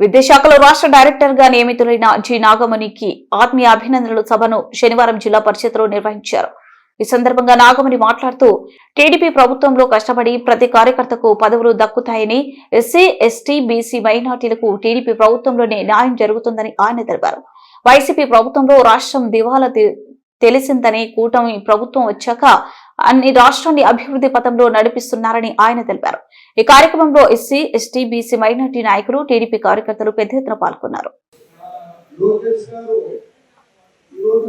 విద్యాశాఖలో రాష్ట్ర డైరెక్టర్గా నియమితులైన జి నాగమణికి ఆత్మీయ అభినందనలు సభను శనివారం జిల్లా పరిషత్లో నిర్వహించారు. ఈ సందర్భంగా నాగమణి మాట్లాడుతూ టీడీపీ ప్రభుత్వంలో కష్టపడి ప్రతి కార్యకర్తకు పదవులు దక్కుతాయని ఎస్సీ ఎస్టీ బీసీ మైనార్టీలకు టీడీపీ ప్రభుత్వంలోనే న్యాయం జరుగుతుందని ఆయన తెలిపారు. వైసీపీ ప్రభుత్వంలో రాష్ట్రం దివాలా తెలిసిందని కూటమి ప్రభుత్వం వచ్చాక అన్ని రాష్ట్రాన్ని అభివృద్ధి పథంలో నడిపిస్తున్నారని ఆయన తెలిపారు. ఈ కార్యక్రమంలో ఎస్సీ ఎస్టీ బీసీ మైనార్టీ నాయకులు టీడీపీ కార్యకర్తలు పెద్ద ఎత్తున పాల్గొన్నారు. లోకేష్ గారు ఈరోజు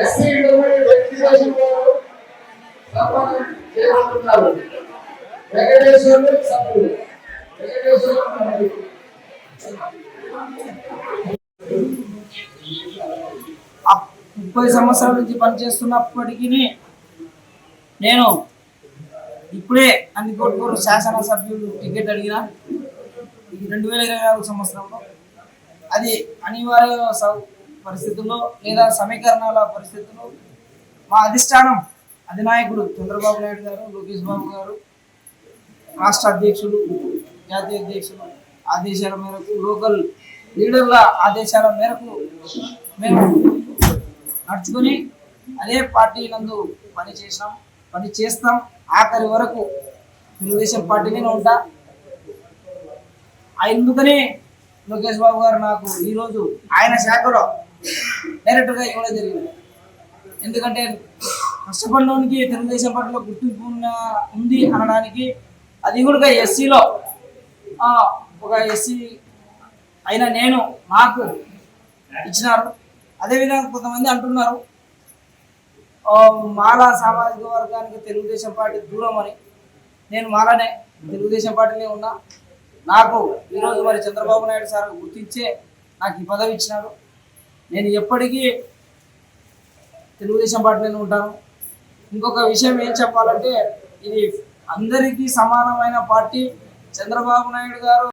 ఎస్సీ వారు ముప్పై సంవత్సరాల నుంచి పనిచేస్తున్నప్పటికీ నేను ఇప్పుడే అన్ని కోట్కూరు శాసనసభ్యులు టికెట్ అడిగిన. రెండు వేల ఇరవై నాలుగు సంవత్సరంలో. అది అనివార్య సౌ- పరిస్థితుల్లో లేదా సమీకరణాల పరిస్థితుల్లో మా అధిష్టానం అధినాయకుడు చంద్రబాబు నాయుడు గారు లోకేష్ బాబు గారు రాష్ట్ర అధ్యక్షులు జాతీయ అధ్యక్షులు ఆదేశాల మేరకు లోకల్ లీడర్ల ఆదేశాల మేరకు మేము నడుచుకొని అదే పార్టీ నందు పని చేసినాం. పని చేస్తాం. ఆఖరి వరకు తెలుగుదేశం పార్టీలోనే ఉంటా. ఆ ఎందుకనే లోకేష్ బాబు గారు నాకు ఈరోజు ఆయన శాఖలో డైరెక్టర్గా ఇవ్వడం జరిగింది. ఎందుకంటే కష్టపడడానికి తెలుగుదేశం పార్టీలో గుర్తింపు ఉంది అనడానికి అది కూడా ఎస్సీలో ఒక ఎస్సీ అయిన నేను నాకు ఇచ్చినారు. అదేవిధంగా కొంతమంది అంటున్నారు మాలా సామాజిక వర్గానికి తెలుగుదేశం పార్టీ దూరం అని. నేను మాలానే తెలుగుదేశం పార్టీలో ఉన్నా. నాకు ఈరోజు మరి చంద్రబాబు నాయుడు సార్ గుర్తించే నాకు ఈ పదవి ఇచ్చినారు. నేను ఎప్పటికీ తెలుగుదేశం పార్టీలోనే ఉంటాను. ఇంకొక విషయం ఏం చెప్పాలంటే ఇది అందరికీ సమానమైన పార్టీ. చంద్రబాబు నాయుడు గారు